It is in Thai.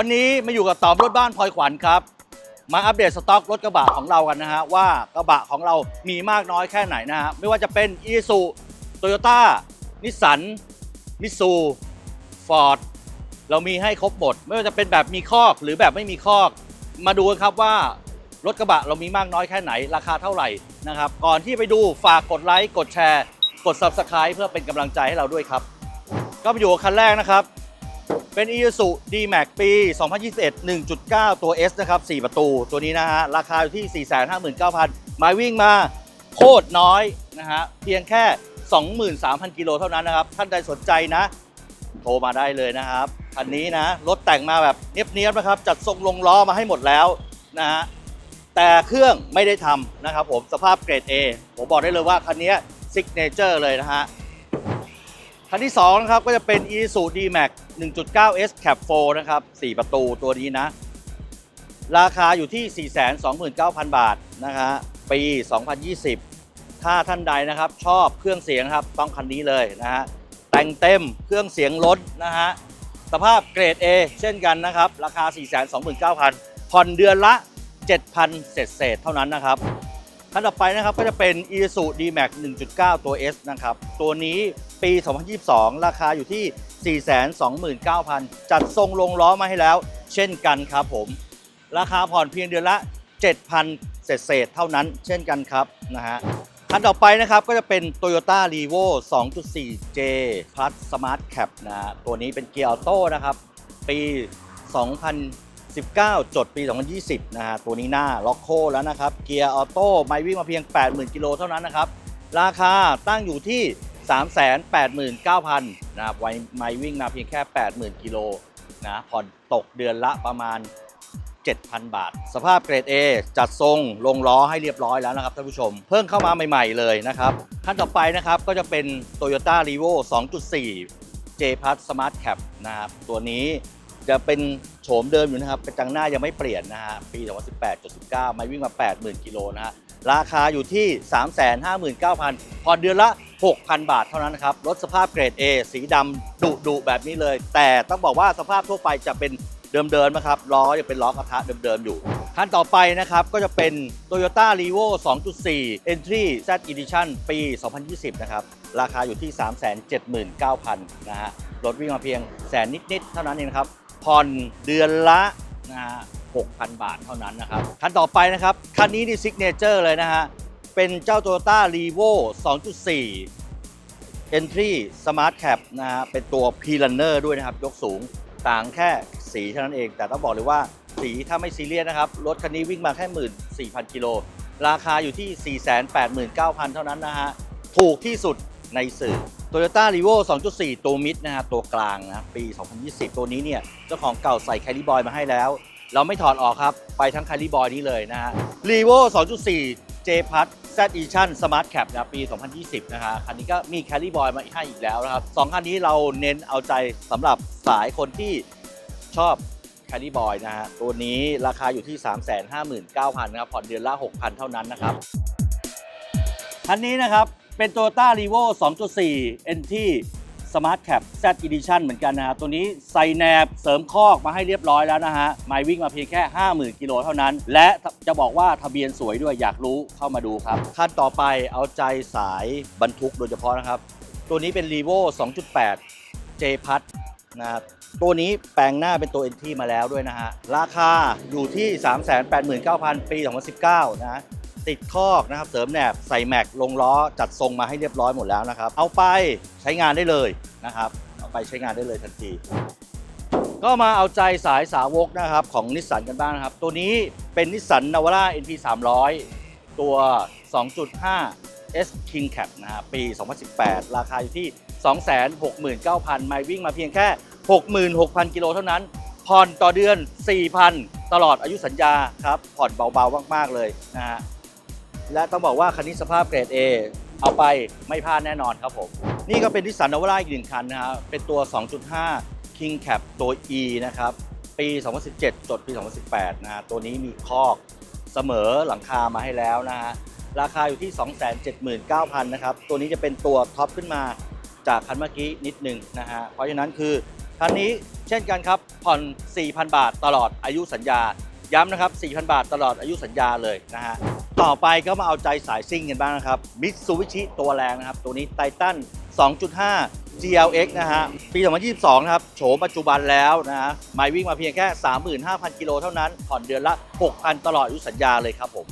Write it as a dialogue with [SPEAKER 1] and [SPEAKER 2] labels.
[SPEAKER 1] วันนี้มาอยู่กับตอมรถบ้านพลอยขวัญครับ มาอัปเดตสต็อกรถกระบะของเรากันนะฮะว่ากระบะของเรามีมากน้อยแค่ไหนนะฮะไม่ว่าจะเป็นอีซูโตโยต้านิสสันมิซูฟอร์ดเรามีให้ครบหมด ไม่ว่าจะเป็นแบบมีคอกหรือแบบไม่มีคอก มาดูกันครับว่ารถกระบะเรามีมากน้อยแค่ไหนราคาเท่าไหร่นะครับ ก่อนที่ไปดูฝากกดไลค์กดแชร์ กด Subscribe เพื่อเป็นกำลังใจให้เราด้วยครับ ก็มาอยู่กับคันแรกนะครับ เป็น Isuzu D-Max ปี 2021 1.9 ตัว S นะครับ 4 ประตู ตัวนี้นะฮะ ราคาอยู่ที่ 459,000 มาวิ่งมาโคตรน้อยนะฮะ เพียงแค่ 23,000 กิโลเท่านั้นนะครับ ท่านใดสนใจนะ โทรมาได้เลยนะครับคันนี้นะ รถแต่งมาแบบเนียบๆนะครับ จัดทรงลงล้อมาให้หมดแล้วนะฮะ แต่เครื่องไม่ได้ทำนะครับผม สภาพเกรด A ผมบอกได้เลยว่าคันนี้ซิกเนเจอร์เลยนะฮะคันที่2นะครับก็จะเป็น Isuzu D-Max 1.9S Cab 4นะครับ 4 ประตูตัวนี้นะ ราคาอยู่ที่ 429,000 บาทนะฮะปี 2020 ถ้าท่านใดนะครับชอบเครื่องเสียงครับต้องคันนี้เลยนะฮะแต่งเต็มเครื่องเสียงล้นนะฮะสภาพเกรด A เช่นกันนะครับ ราคา 429,000ผ่อนเดือนละ 7,000 เศษเศษเท่านั้นนะครับ คันต่อไปนะครับก็จะเป็น i s u D-Max 1.9 ตัว S นะครับ ตัวนี้ปี 2022 ราคาอยู่ที่ 429,000 จัดทรงลงล้อมาให้แล้ว เช่นกันครับผม ราคาผ่อนเพียงเดือนละ 7,000 เศษเศษเท่านั้น เช่นกันครับนะฮะคันต่อไปนะครับก็จะเป็น Toyota r e v o 2.4J Plus Smart Cap นะฮะตัวนี้เป็นเกียร์ออโต้นะครับ ปี 2000 19 จดปี 2020 นะฮะ ตัวนี้หน้าล็อกโคแล้วนะครับ เกียร์ออโต้ไม่วิ่งมาเพียง 80,000 กิโลเท่านั้นนะครับ ราคาตั้งอยู่ที่ 389,000 นะครับไว้ไม่วิ่งมาเพียงแค่ 80,000 กิโลนะผ่อนตกเดือนละประมาณ 7,000 บาท สภาพเกรด A จัดทรงลงล้อให้เรียบร้อยแล้วนะครับท่านผู้ชม เพิ่งเข้ามาใหม่ ๆ เลยนะครับขั้นต่อไปนะครับก็จะเป็น Toyota r e v o 2.4 J Plus Smart Cap นะครับตัวนี้ จะเป็นโฉมเดิมอยู่นะครับกระจังหน้ายังไม่เปลี่ยนนะฮะปี 2018.19 ไม่วิ่งมา 80,000 กิโลนะฮะราคาอยู่ที่ 359,000ผ่อเดือนละ 6,000 บาทเท่านั้นนะครับ รถสภาพเกรด A สีดำดุดุแบบนี้เลย แต่ต้องบอกว่าสภาพทั่วไปจะเป็นเดิมๆนะครับล้อยังเป็นล้อกระทะเดิมๆอยู่ขั้นต่อไปนะครับ ก็จะเป็น Toyota r e v o 2.4 Entry Z Edition ปี 2020 นะครับ ราคาอยู่ที่ 379,000 นะฮะรถวิ่งมาเพียงแสนนิด ๆ เท่านั้นเองครับ ผ่อนเดือนละนะฮะ6,000 บาทเท่านั้นนะครับ คันต่อไปนะครับ คันนี้นี่ซิกเนเจอร์เลยนะฮะ เป็นเจ้า Toyota r e v o 2.4 Entry Smart Cap นะฮะ เป็นตัว P Runner ด้วยนะครับ ยกสูงต่างแค่สีเท่านั้นเอง แต่ต้องบอกเลยว่าสีถ้าไม่ซีเรียสนะครับ รถคันนี้วิ่งมาแค่ 14,000 กิโล ราคาอยู่ที่ 489,000 เท่านั้นนะฮะ ถูกที่สุดในสื่อ Toyota r e v o 2.4 ตัวมิดนะฮะตัวกลางนะปี 2020 ตัวนี้เนี่ยเจ้าของเก่าใส่แคลิบอยมาให้แล้ว เราไม่ถอดออกครับ ไปทั้งแคลิบอยนี้เลยนะฮะ r e v o 2.4 J Plus Z Edition Smart Cap นะปี 2020 นะฮะคันนี้ก็มีแคลิบอยมาให้อีกแล้วนะครับสองคันนี้เราเน้นเอาใจสำหรับสายคนที่ชอบแคลิบอยนะฮะตัวนี้ราคาอยู่ที่ 359,000นะครับผ่อนเดือนละ 6,000 เท่านั้นนะครับคันนี้นะครับ เป็น Toyota r e v o 2.4 NT Smart Cap Z Edition เหมือนกันนะฮะตัวนี้ใส่แหนบเสริมคอกมาให้เรียบร้อยแล้วนะฮะไมล์วิ่งมาเพียงแค่ 50,000 กิโลเท่านั้น และจะบอกว่าทะเบียนสวยด้วยอยากรู้เข้ามาดูครับขั้นต่อไปเอาใจสายบรรทุกโดยเฉพาะนะครับ ตัวนี้เป็น r e v o 2.8 J p a s นะครับตัวนี้แปลงหน้าเป็นตัว NT มาแล้วด้วยนะฮะราคาอยู่ที่ 389,000 ปี 2019 นะ ติดคอกนะครับเสริมแหนบใส่แม็กลงล้อจัดทรงมาให้เรียบร้อยหมดแล้วนะครับ เอาไปใช้งานได้เลยนะครับเอาไปใช้งานได้เลยทันที ก็มาเอาใจสายสาวกนะครับของนิสสันกันบ้างนะครับ ตัวนี้เป็นนิสสันนาวาร่า NP 300ตัว 2.5 S King Cap นะฮะปี 2018 ราคาอยู่ที่ 269,000ไมล์วิ่งมาเพียงแค่ 66,000 กิโลเท่านั้นผ่อนต่อเดือน 4,000 ตลอดอายุสัญญาครับ ผ่อนเบาๆ มาก ๆ เลยนะฮะ และต้องบอกว่าคันนี้สภาพเกรด A เอาไปไม่พลาดแน่นอนครับผม นี่ก็เป็นนิสสันนวราอีกหนึ่งคันนะครับเป็นตัว 2.5 King Cap ตัว E นะครับ ปี 2017 จดปี 2018นะฮะตัวนี้มีคอกเสมอหลังคามาให้แล้วนะฮะราคาอยู่ที่ 279,000นะครับ ตัวนี้จะเป็นตัวท็อปขึ้นมาจากคันเมื่อกี้นิดหนึ่งนะฮะ เพราะฉะนั้นคือคันนี้เช่นกันครับผ่อน 4,000 บาทตลอดอายุสัญญา ย้ำนะครับ 4,000 บาทตลอดอายุสัญญาเลยนะฮะ ต่อไปก็มาเอาใจสายซิ่งกันบ้างนะครับมิตซูบิชิตัวแรงนะครับ ตัวนี้ไททัน2.5 GLX นะฮะ ปี 2022 นะครับ โฉมปัจจุบันแล้วนะฮะไม่วิ่งมาเพียงแค่ 35,000 กิโลเท่านั้น ผ่อนเดือนละ 6,000 ตลอดอายุสัญญาเลยครับผม